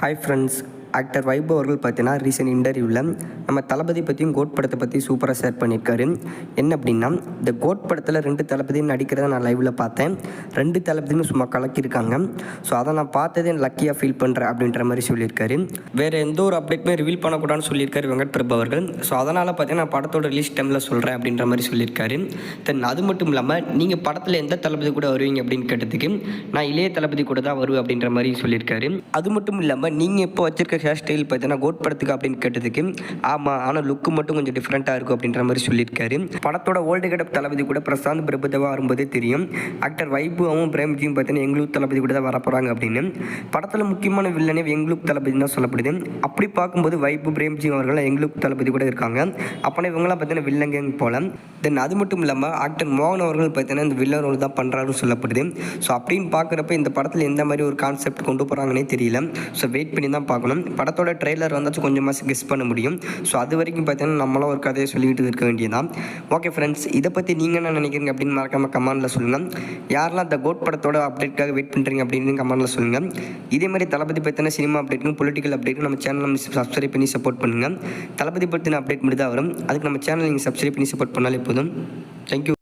Hi friends actor vibe அவர்கள் பார்த்தீங்கன்னா recent இன்டர்வியூவில் நம்ம தளபதி பற்றியும் கோட் படத்தை பற்றி சூப்பராக ஷேர் பண்ணியிருக்காரு. என்ன அப்படின்னா இந்த கோட் படத்தில் ரெண்டு தளபதியும் நடிக்கிறத நான் லைவில் பார்த்தேன். ரெண்டு தளபதியும் சும்மா கலக்கியிருக்காங்க. ஸோ அதை நான் பார்த்ததே லக்கியாக ஃபீல் பண்ணுறேன் அப்படின்ற மாதிரி சொல்லியிருக்காரு. வேறு எந்த ஒரு அப்டேட்டுமே ரிவீல் பண்ணக்கூடாதுன்னு சொல்லியிருக்காரு வெங்கட் பிரபு அவர்கள். ஸோ அதனால் பார்த்தீங்கன்னா நான் படத்தோட ரிலீஸ் டைமில் சொல்கிறேன் அப்படின்ற மாதிரி சொல்லியிருக்காரு. தென் அது மட்டும் இல்லாமல் நீங்கள் படத்தில் எந்த தளபதி கூட வருவீங்க அப்படின்னு கேட்டதுக்கு நான் இளைய தளபதி கூட தான் வருவேன் அப்படின்ற மாதிரி சொல்லியிருக்காரு. அது மட்டும் இல்லாமல் நீங்கள் இப்போ வச்சிருக்க ஹேர் ஸ்டைல் பார்த்தீங்கன்னா கோட் படத்துக்கு அப்படின்னு கேட்டதுக்கு ஆமாம் ஆனால் லுக்கு மட்டும் கொஞ்சம் டிஃப்ரெண்ட்டாக இருக்கும் அப்படின்ற மாதிரி சொல்லியிருக்காரு. படத்தோட ஓல்டு கெடப் தளபதி கூட பிரசாந்த் பிரபுதேவா வரும்போதே தெரியும். ஆக்டர் வைபுவும் பிரேம்ஜியும் பார்த்தீங்கன்னா எங்களுக்கு தளபதி கூட தான் வரப்போகிறாங்க அப்படின்னு. படத்தில் முக்கியமான வில்லனே எங்களுக்கு தளபதி தான் சொல்லப்படுது. அப்படி பார்க்கும்போது வைபு பிரேம்ஜி அவர்கள் எங்களுக்கு தளபதி கூட இருக்காங்க. அப்போனா இவங்களாம் பார்த்தீங்கன்னா வில்லங்க போல. தென் அது மட்டும் இல்லாமல் ஆக்டர் மோகன் அவர்கள் பார்த்தீங்கன்னா இந்த வில்லன் ரோல் தான் பண்ணுறாருன்னு சொல்லப்படுது. ஸோ அப்படின்னு பார்க்குறப்ப இந்த படத்தில் எந்த மாதிரி ஒரு கான்செப்ட் கொண்டு போகிறாங்கன்னே தெரியல. ஸோ வெயிட் பண்ணி தான் பார்க்கணும். படத்தோட ட்ரெய்லர் வந்தாச்சும் கொஞ்சமாக கெஸ் பண்ண முடியும். ஸோ அது வரைக்கும் பார்த்தீங்கன்னா நம்மளும் ஒரு கதையை சொல்லிக்கிட்டு இருக்க வேண்டியதான் ஓகே ஃப்ரெண்ட்ஸ் இதை பற்றி நீங்கள் என்ன நினைக்கிறீங்க அப்படின்னு மறக்காம கமெண்டில் சொல்லுங்கள் யாரெல்லாம் த கோட் படத்தோட அப்டேட்காக வெயிட் பண்ணுறீங்க அப்படின்னு கமெண்டில் சொல்லுங்கள் இதே மாதிரி தளபதி பற்றின சினிமா அப்டேட்டும் பொலிட்டிக்கல் அப்டேட்டும் நம்ம சேனலை சப்ஸ்கிரைப் பண்ணி சப்போர்ட் பண்ணுங்கள் தளபதி பற்றின அப்டேட் மட்டும் தான் வரும். அதுக்கு நம்ம சேனல் நீங்கள் சப்ஸ்கிரைப் பண்ணி சப்போர்ட் பண்ணாலே போதும். தேங்க்யூ